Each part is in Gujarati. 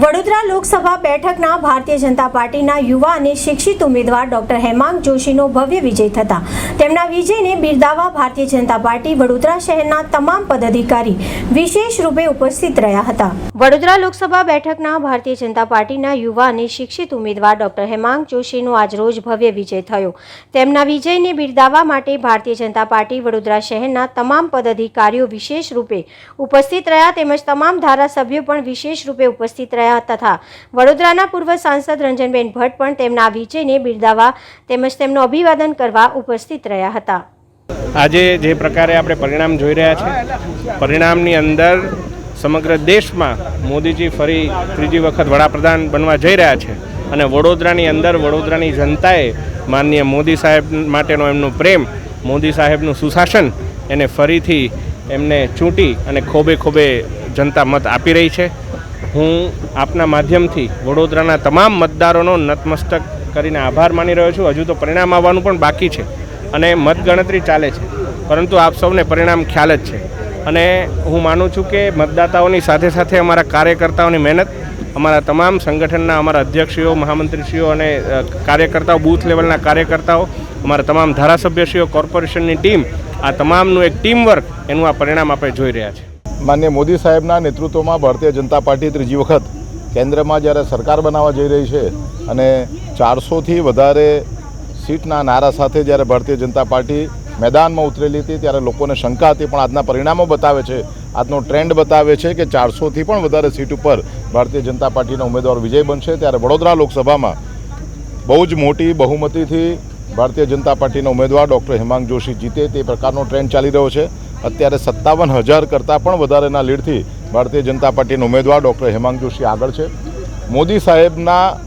વડોદરા લોકસભા બેઠકના ભારતીય જનતા પાર્ટીના યુવા અને શિક્ષિત ઉમેદવાર ડોક્ટર હેમાંગ જોશીનો ભવ્ય વિજય થતા. તેમના વિજયને બિરદાવવા ભારતીય જનતા પાર્ટી વડોદરા શહેરના તમામ પદાધિકારી વિશેષ રૂપે ઉપસ્થિત રહ્યા હતા. વડોદરા લોકસભા બેઠકના ભારતીય જનતા પાર્ટીના યુવા અને શિક્ષિત ઉમેદવાર ડોક્ટર હેમાંગ જોશીનો આજરોજ ભવ્ય વિજય થયો. તેમના વિજયને બિરદાવવા માટે ભારતીય જનતા પાર્ટી વડોદરા શહેરના તમામ પદાધિકારીઓ વિશેષ રૂપે ઉપસ્થિત રહ્યા તેમજ તમામ ધારાસભ્યો પણ વિશેષ રૂપે ઉપસ્થિત રહ્યા. તથા વડોદરાના પૂર્વ સાંસદ રંજનબેન ભટ્ટ પણ તેમના વિજયને બિરદાવવા તેમજ તેમનું અભિવાદન કરવા ઉપસ્થિત રહ્યા હતા. આજે જે પ્રકારે આપણે પરિણામ જોઈ રહ્યા છે, પરિણામની અંદર સમગ્ર દેશમાં મોદીજી ફરી ત્રીજી વખત વડાપ્રધાન બનવા જઈ રહ્યા છે અને વડોદરાની અંદર વડોદરાની જનતાએ માનનીય મોદી સાહેબ માટેનો એમનો પ્રેમ, મોદી સાહેબનું સુશાસન એને ફરીથી એમને ચૂંટી અને ખોબે ખોબે જનતા મત આપી રહી છે. હું આપના માધ્યમથી વડોદરાના તમામ મતદારોનો નતમસ્તક કરીને આભાર માની રહ્યો છું. હજુ તો પરિણામ આવવાનું પણ બાકી છે અને મતગણતરી ચાલે છે. પરંતુ આપ સૌને પરિણામ ખ્યાલ જ છે. અને હું માનું છું કે મતદાતાઓની સાથે સાથે અમારા કાર્યકર્તાઓની મહેનત, અમારા તમામ સંગઠનના અમારા અધ્યક્ષીઓ, મહામંત્રીશ્રીઓ અને કાર્યકર્તાઓ, બૂથ લેવલના કાર્યકર્તાઓ, અમારા તમામ ધારાસભ્યશ્રીઓ, કોર્પોરેશનની ટીમ, આ તમામનું એક ટીમ વર્ક એનું આ પરિણામ આપણે જોઈ રહ્યા છે. માન્ય મોદી સાહેબના નેતૃત્વમાં ભારતીય જનતા પાર્ટી ત્રીજી વખત કેન્દ્રમાં જ્યારે સરકાર બનાવવા જઈ રહી છે અને ચારસોથી વધારે સીટના નારા સાથે જ્યારે ભારતીય જનતા પાર્ટી મેદાનમાં ઉતરેલી હતી, ત્યારે લોકોને શંકા હતી, પણ આજના પરિણામો બતાવે છે. આજનો ટ્રેન્ડ બતાવે છે કે ચારસોથી પણ વધારે સીટ ઉપર ભારતીય જનતા પાર્ટીના ઉમેદવાર વિજય બનશે. ત્યારે વડોદરા લોકસભામાં બહુ જ મોટી બહુમતીથી ભારતીય જનતા પાર્ટીના ઉમેદવાર ડૉક્ટર હેમાંગ જોશી જીતે તે પ્રકારનો ટ્રેન્ડ ચાલી રહ્યો છે. અત્યારે સત્તાવન હજાર કરતાં પણ વધારેના લીડથી ભારતીય જનતા પાર્ટીના ઉમેદવાર ડૉક્ટર હેમાંગ જોશી આગળ છે. મોદી સાહેબના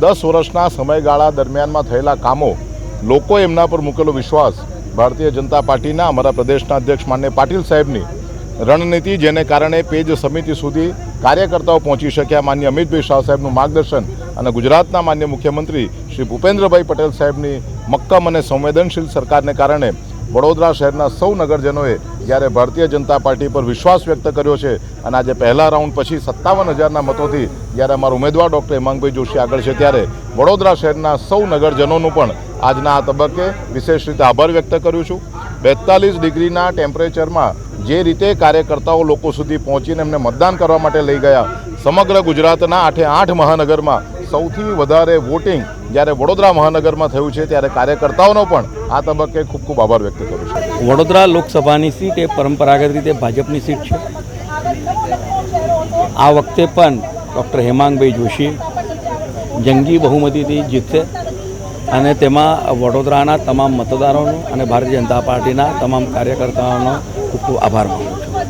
દસ વર્ષના સમયગાળા દરમિયાનમાં થયેલા કામો લોકો એમના પર મૂકેલો વિશ્વાસ ભારતીય જનતા પાર્ટીના અમારા પ્રદેશના અધ્યક્ષ માન્ય પાટીલ સાહેબની રણનીતિ જેને કારણે પેજ સમિતિ સુધી કાર્યકર્તાઓ પહોંચી શક્યા માન્ય અમિતભાઈ શાહ સાહેબનું માર્ગદર્શન અને ગુજરાતના માન્ય મુખ્યમંત્રી શ્રી ભૂપેન્દ્રભાઈ પટેલ સાહેબની મક્કમ અને સંવેદનશીલ સરકારને કારણે વડોદરા શહેરના સૌ નગરજનોએ જ્યારે ભારતીય જનતા પાર્ટી પર વિશ્વાસ વ્યક્ત કર્યો છે અને આજે પહેલા રાઉન્ડ પછી સત્તાવન હજારના મતોથી જ્યારે અમારા ઉમેદવાર ડૉક્ટર હેમાંગભાઈ જોશી આગળ છે ત્યારે વડોદરા શહેરના સૌ નગરજનોનું પણ આજના આ તબક્કે વિશેષ રીતે આભાર વ્યક્ત કરું છું. બેતાલીસ ડિગ્રીના ટેમ્પરેચરમાં જે રીતે કાર્યકર્તાઓ લોકો સુધી પહોંચીને એમને મતદાન કરવા માટે લઈ ગયા, સમગ્ર ગુજરાતના આઠે આઠ મહાનગરમાં સૌથી વધારે વોટિંગ જ્યારે વડોદરા મહાનગરમાં થયું છે, ત્યારે કાર્યકર્તાઓનો પણ આ તબક્કે ખૂબ ખૂબ આભાર વ્યક્ત કરું છું. વડોદરા લોકસભાની સીટ એ પરંપરાગત રીતે ભાજપની સીટ છે. આ વખતે પણ ડૉક્ટર હેમાંગભાઈ જોશી જંગી બહુમતીથી જીતશે અને તેમાં વડોદરાના તમામ મતદારોનો અને ભારતીય જનતા પાર્ટીના તમામ કાર્યકર્તાઓનો ખૂબ ખૂબ આભાર માનું